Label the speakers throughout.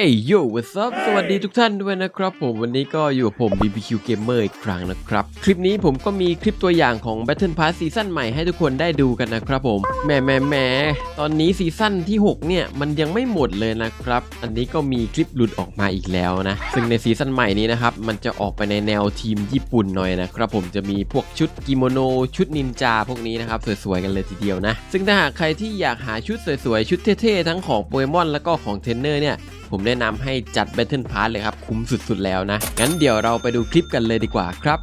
Speaker 1: เอ้ยโย่ what's up สวัสดีทุกท่านด้วยนะครับ ผมวันนี้ก็อยู่กับผม BBQ Gamer อีกครั้งนะครับ คลิปนี้ผมก็มีคลิปตัวอย่างของ Battle Pass ซีซั่นใหม่ให้ทุกคนได้ดูกันนะครับผมแหมแหมแหมตอนนี้ซีซั่นที่ 6 เนี่ย มันยังไม่หมดเลยนะครับ อันนี้ก็มีคลิปหลุดออกมาอีกแล้วนะ ซึ่งในซีซั่นใหม่นี้นะครับ มันจะออกไปในแนวทีมญี่ปุ่นหน่อยนะครับผมจะมีพวกชุดกิโมโนชุดนินจาพวกนี้นะครับสวยๆกันเลยทีเดียวนะซึ่งถ้าหากใครที่อยากหาชุดสวยๆชุดเท่ๆทั้งของโปเกมอนแล้วก็ของเทรนเนอร์เนี่ย ผมแนะนำให้จัด Battle Pass เลยครับ คุ้มสุดๆแล้วนะ งั้นเดี๋ยวเราไปดูคลิปกันเลยดีกว่าครับ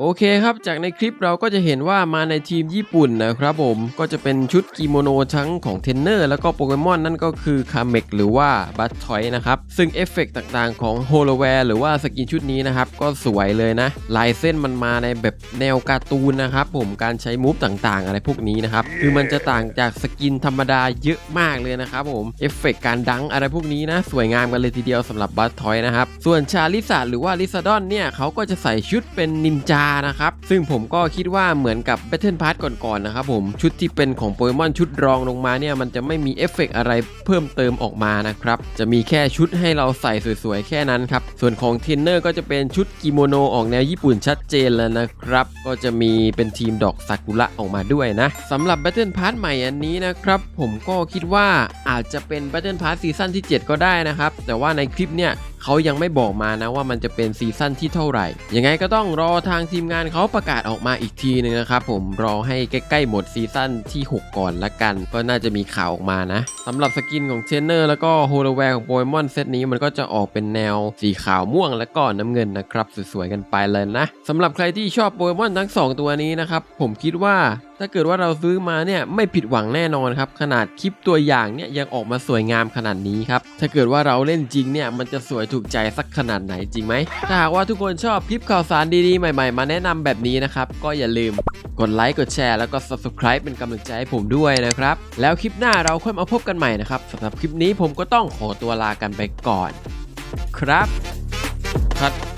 Speaker 1: โอเคครับ จากในคลิปเราก็จะเห็นว่ามาในทีมญี่ปุ่นนะครับผมก็จะเป็นชุดกิโมโนทั้งของเทนเนอร์แล้วก็โปเกมอนนั่นก็คือคาเมกหรือว่าบัตทอยนะครับ ซึ่งเอฟเฟกต่างๆของโฮโลแวร์หรือว่าสกินชุดนี้นะครับ ก็สวยเลยนะ ลายเส้นมันมาในแบบแนวการ์ตูนนะครับผมการใช้มูฟต่างๆ อะไรพวกนี้นะครับ คือมันจะต่างจากสกินธรรมดาเยอะมากเลยนะครับผมเอฟเฟกการดังอะไรพวกนี้นะ สวยงามกันเลยทีเดียวสำหรับบัตทอยนะครับส่วนชาลิซาหรือว่าลิซาดอนเนี่ยเขาก็จะใส่ชุดเป็นนินจานะครับ ซึ่งผมก็คิดว่าเหมือนกับ Battle Pass ก่อนๆนะครับผมชุดที่เป็นของโปเกมอนชุดรองลงมาเนี่ยมันจะไม่มีเอฟเฟกต์อะไรเพิ่มเติมออกมานะครับจะมีแค่ชุดให้เราใส่สวยๆแค่นั้นครับส่วนของเทรนเนอร์ก็จะเป็นชุดกิโมโนออกแนวญี่ปุ่นชัดเจนแล้วนะครับก็จะมีเป็นทีมดอกซากุระออกมาด้วยนะสำหรับ Battle Pass ใหม่อันนี้นะครับผมก็คิดว่าอาจจะเป็น Battle Pass ซีซั่นที่ 7 ก็ได้นะครับแต่ว่าในคลิปเนี่ย เขายังไม่บอกมานะว่ามันจะเป็นซีซั่นที่เท่าไหร่ ยังไงก็ต้องรอทางทีมงานเขาประกาศออกมาอีกทีหนึงนะครับผมรอให้ใกล้ๆหมดซีซั่นที่ 6 ก่อนละกัน ก็น่าจะมีข่าวออกมานะสำหรับสกินของเชนเนอร์แล้วก็โฮโลแวร์ของโปเกมอนเซตนี้มันก็จะออกเป็นแนวสีขาวม่วงและก็น้ำเงินนะครับสวยๆกันไปเลยนะสำหรับใครที่ชอบโปเกมอนทั้ง 2 ตัวนี้นะครับผมคิดว่าถ้าเกิดว่าเราซื้อมาเนี่ยไม่ผิดหวังแน่นอนครับ ขนาดคลิปตัวอย่างเนี่ยยังออกมาสวยงามขนาดนี้ครับ ถ้าเกิดว่าเราเล่นจริงเนี่ยมันจะสวยถูกใจสักขนาดไหนจริงไหม ถ้าหากว่าทุกคนชอบคลิปข่าวสารดีๆ ใหม่ๆ มาแนะนำแบบนี้นะครับ ก็อย่าลืมกดไลค์กดแชร์แล้วก็ subscribe เป็นกำลังใจให้ผมด้วยนะครับ แล้วคลิปหน้าเราค่อยมาพบกันใหม่นะครับสำหรับคลิปนี้ผมก็ต้องขอตัวลากันไปก่อน ครับครับ